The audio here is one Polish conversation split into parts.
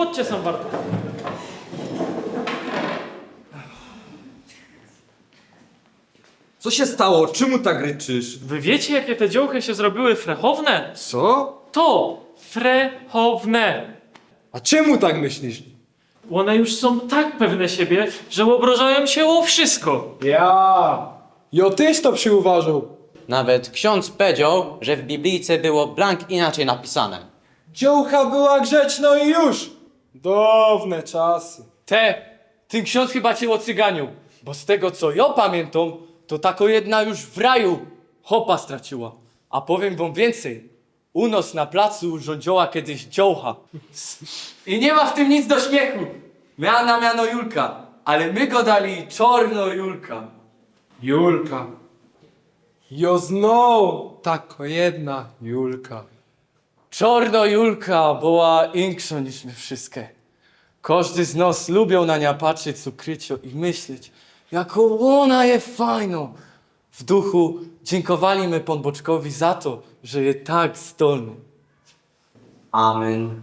Chodźcie sam Bartek. Co się stało? Czemu tak ryczysz? Wy wiecie, jakie te dziołchy się zrobiły frechowne? Co? To frechowne. A czemu tak myślisz? One już są tak pewne siebie, że obrażają się o wszystko. Ja! Jo tyś to przyuważył. Nawet ksiądz powiedział, że w Biblijce było blank inaczej napisane. Dziołcha była grzeczna i już. Dawne czasy. Te, ten ksiądz chyba cię ocyganił, bo z tego co ja pamiętam, to tako jedna już w raju hopa straciła. A powiem wam więcej, u nas na placu rządziła kiedyś dziołcha. I nie ma w tym nic do śmiechu. Miała na miano Julka, ale my go dali czorno Julka. Julka. Jo znowu tako jedna Julka. Czorno Julka była inksza niż my wszystkie. Każdy z nas lubią na nią patrzeć z ukrycio i myśleć, jaką ona jest fajną. W duchu dziękowali my Pan Boczkowi za to, że jest tak zdolny. Amen.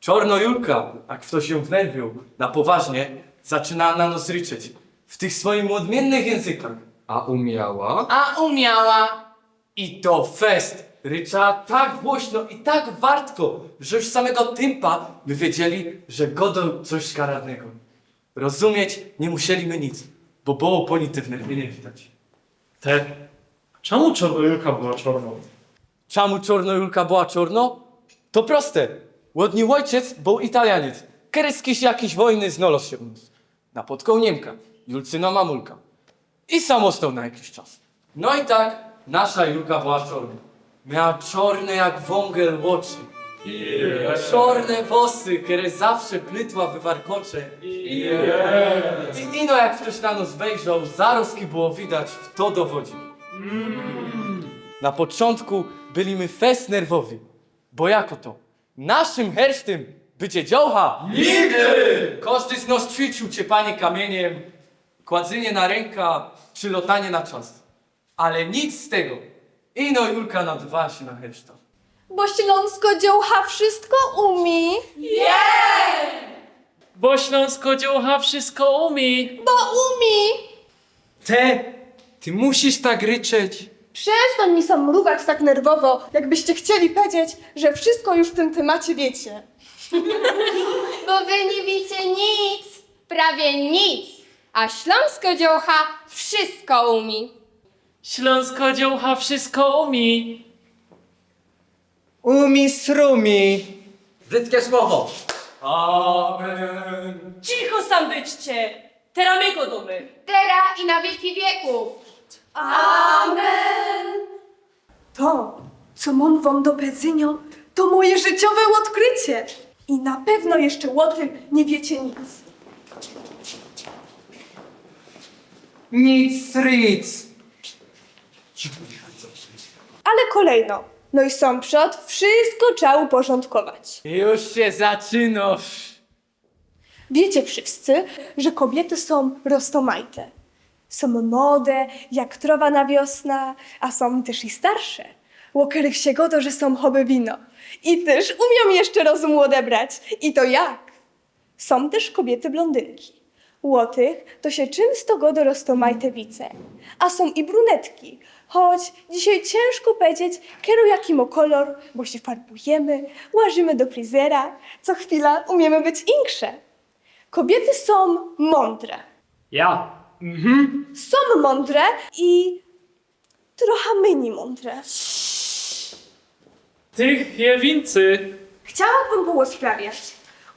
Czorno Julka, jak ktoś ją wnerwił, na poważnie, zaczyna na nos ryczeć. W tych swoich odmiennych językach. A umiała? A umiała. I to fest. Ryczała tak głośno i tak wartko, że już samego tympa by wiedzieli, że godą coś karadnego. Rozumieć nie musieliśmy nic, bo było po niej te wnerwienie widać. Te. Czemu czarnojulka była czarną? Czemu Czornojulka była czorno? To proste. Łodni ojciec był Italianiec. Kiedyś jakiś wojny znalazł się u nas. Napotkał Niemka, Julcyna mamulka. I sam ostał na jakiś czas. No i tak, nasza Julka była czarna. Miała czarne jak wągel oczy. Czarne włosy, które zawsze plytła w warkocze. I, ino jak ktoś na nos wejrzał, zaroski było widać, w to dowodził. Na początku byliśmy fest nerwowi, bo jako to? Naszym hersztym bycie dziołcha! Nigdy! Każdy z nas ćwiczył ciepanie kamieniem, kładzenie na ręka czy lotanie na czas. Ale nic z tego. Ino Julka nadawała się na herszta. Bo Śląsko dziołcha wszystko umie. Bo Śląsko dziołcha wszystko umie. Bo umie. Te! Ty musisz tak ryczeć. Przestań mi sam mrugać tak nerwowo, jakbyście chcieli powiedzieć, że wszystko już w tym temacie wiecie. Bo wy nie wiecie nic, prawie nic. A Śląsko dziołcha wszystko umie. Śląsko dziołcha wszystko umie. Umi srumi. Brzydkie słowo. Amen. Cicho sam byćcie! Teraz my go domy! Tera i na wieki wieków. To, co mam wam do powiedzenia, to moje życiowe odkrycie. I na pewno jeszcze o tym nie wiecie nic. Nic ric. Ale kolejno. No i sam przod, wszystko trzeba uporządkować. Już się zaczynasz. Wiecie wszyscy, że kobiety są roztomajte. Są młode, jak trowa na wiosna, a są też i starsze. Łokerych się godo, że są choby wino. I też umią jeszcze rozum odebrać. I to jak? Są też kobiety blondynki. Łotych to się często godo roztomajte wice. A są i brunetki. Choć dzisiaj ciężko powiedzieć, kiedy jaki ma kolor, bo się farbujemy, łażymy do frizera, co chwila umiemy być inksze. Kobiety są mądre. Ja. Są mądre i trochę mniej mądre. Tych jewincy. Chciałabym było sprawiać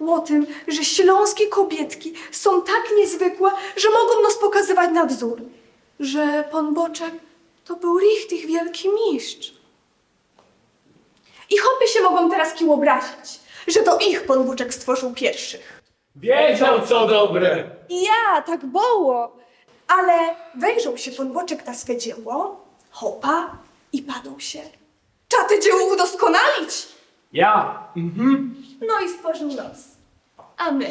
o tym, że śląskie kobietki są tak niezwykłe, że mogą nas pokazywać na wzór. Że pan Boczek to był richtig wielki mistrz. I chopy się mogą teraz kił obrazić, że to ich pan stworzył pierwszych. Wiedział co dobre. I ja, tak było. Ale wejrzał się pan Boczek na swe dzieło, hopa i padł się. Trzeba te dzieło udoskonalić. Ja. No i stworzył nos. A my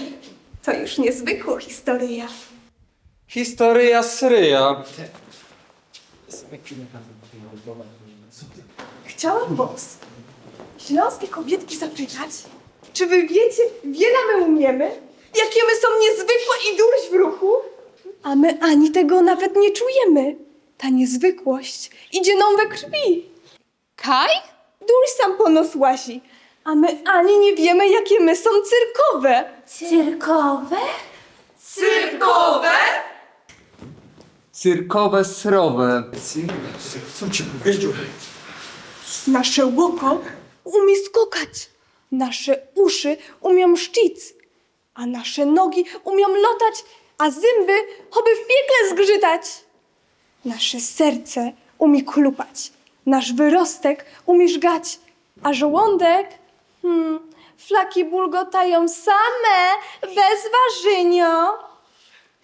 to już niezwykła historia. Historia Chciałam was, śląskie kobietki, zapytać, Czy wy wiecie, wiele my umiemy? Jakie my są niezwykłe i durś w ruchu? A my ani tego nawet nie czujemy. Ta niezwykłość idzie nam we krwi. Kaj? Durś sam po nos łazi. A my ani nie wiemy, jakie my są cyrkowe. Cyrkowe? Cyrkowe srowe. Nasze łoko umie skokać. Nasze uszy umią szcic. A nasze nogi umią lotać, a zęby choby w piekle zgrzytać. Nasze serce umie klupać. Nasz wyrostek umie żgać. A żołądek, hmm, flaki bulgotają same, bez warzynio.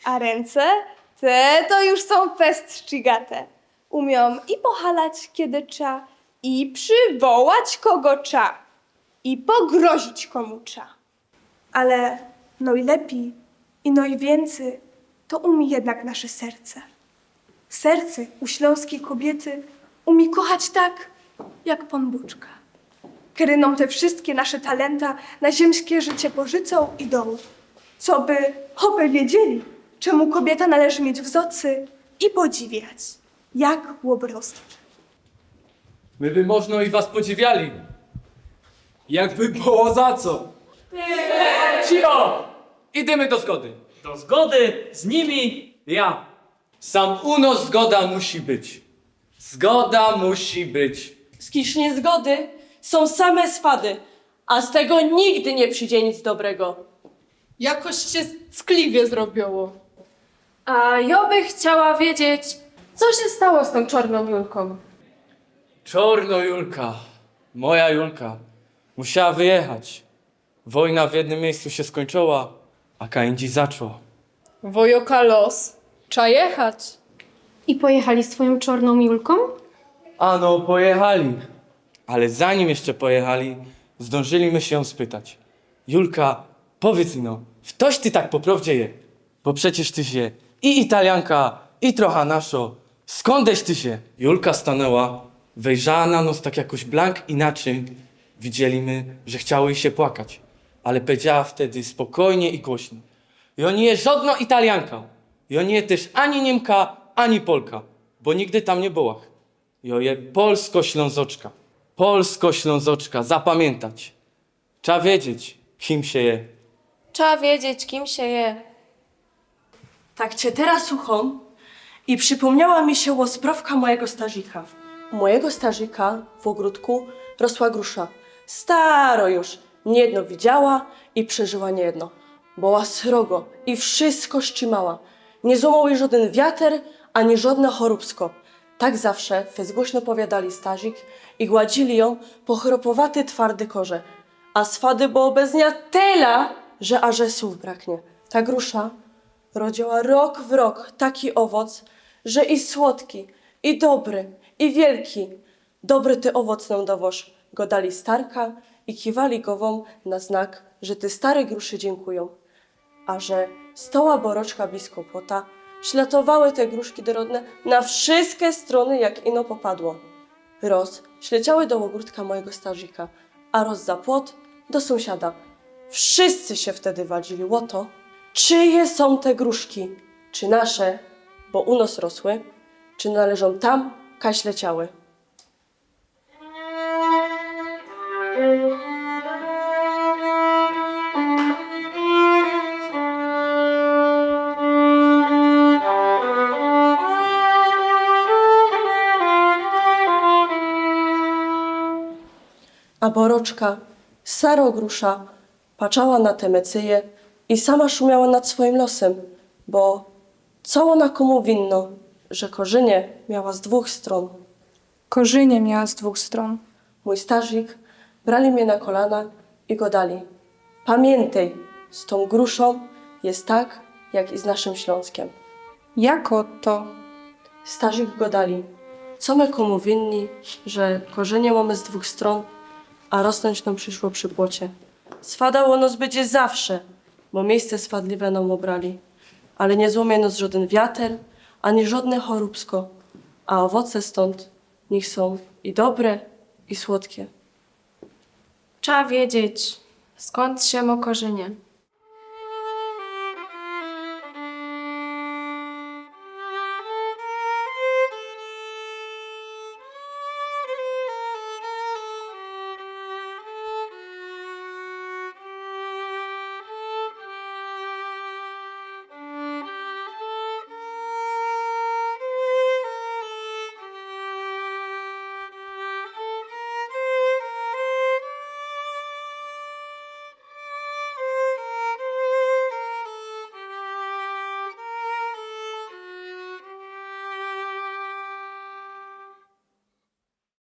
A ręce, te to już są fest szczigate. Umią i pohalać, kiedy trza, i przywołać kogo trza, i pogrozić komu trza. Ale no i lepiej, i no i więcej, to umie jednak nasze serce. Serce u śląskiej kobiety umie kochać tak, jak Pan Buczka. Te wszystkie nasze talenta na ziemskie życie pożycą i doł, co by choby wiedzieli, czemu kobieta należy mieć wzocy i podziwiać, jak łobrostwo. My by można i was podziwiali. Jakby było za co. Cicho! Idziemy do zgody. Do zgody z nimi ja. Sam uno zgoda musi być. Zgoda musi być. Z kisz niezgody są same swady, a z tego nigdy nie przyjdzie nic dobrego. Jakoś się skliwie zrobiło. A ja by chciała wiedzieć, co się stało z tą czarną Julką. Czorno Julka, moja Julka, musiała wyjechać. Wojna w jednym miejscu się skończyła, a Kaindzi zaczął. Wojoka los. Trzeba jechać. I pojechali z twoją czarną Julką? Ano, pojechali. Ale zanim jeszcze pojechali, zdążyliśmy się ją spytać. Julka, powiedz no, w toś ty tak poprawdzie je? Bo przecież ty się i Italianka, i trochę naszo. Skądeś ty się? Julka stanęła, wejrzała na nos tak jakoś blank inaczej. Widzieliśmy, że chciało jej się płakać. Ale powiedziała wtedy spokojnie i głośno. Ja nie jest żadna Italianka. Ja nie jest też ani Niemka, ani Polka. Bo nigdy tam nie była. Jo je polsko-ślązoczka. Polsko-ślązoczka, zapamiętać. Trzeba wiedzieć, kim się je. Trzeba wiedzieć, kim się je. Tak cię teraz słucham i przypomniała mi się łosprawka mojego stażika. U mojego stażika w ogródku rosła grusza. Staro już, niejedno widziała i przeżyła niejedno. Była srogo i wszystko ścimała. Nie złamał jej żaden wiater, ani żadne choróbsko. Tak zawsze fez głośno powiadali stażik i gładzili ją po chropowaty twardy korze. A swady było bez nia tyle, że aże słów braknie. Ta grusza rodziła rok w rok taki owoc, że i słodki, i dobry, i wielki. Dobry ty owoc nam dawosz, go dali starka i kiwali głową na znak, że ty stare gruszy dziękują. A że stoła boroczka blisko płota, ślatowały te gruszki dorodne na wszystkie strony, jak ino popadło. Roz śleciały do ogródka mojego stażika, a roz za płot do sąsiada. Wszyscy się wtedy wadzili łoto, czyje są te gruszki, czy nasze, bo u nas rosły, czy należą tam, kaś leciały. A boroczka, starogrusza, patrzała na te mecyje i sama szumiała nad swoim losem, bo co ona komu winno, że korzenie miała z dwóch stron. Korzynie miała z dwóch stron. Mój stażik brali mnie na kolana i go dali. Pamiętaj, z tą gruszą jest tak, jak i z naszym Śląskiem. Jako to? Stażik go dali. Co my komu winni, że korzenie mamy z dwóch stron, a rosnąć nam przyszło przy płocie. Swadało nos będzie zawsze, bo miejsce swadliwe nam obrali. Ale nie złomie nos żaden wiater, ani żadne choróbsko, a owoce stąd niech są i dobre, i słodkie. Trzeba wiedzieć, Skąd się mo korzenie?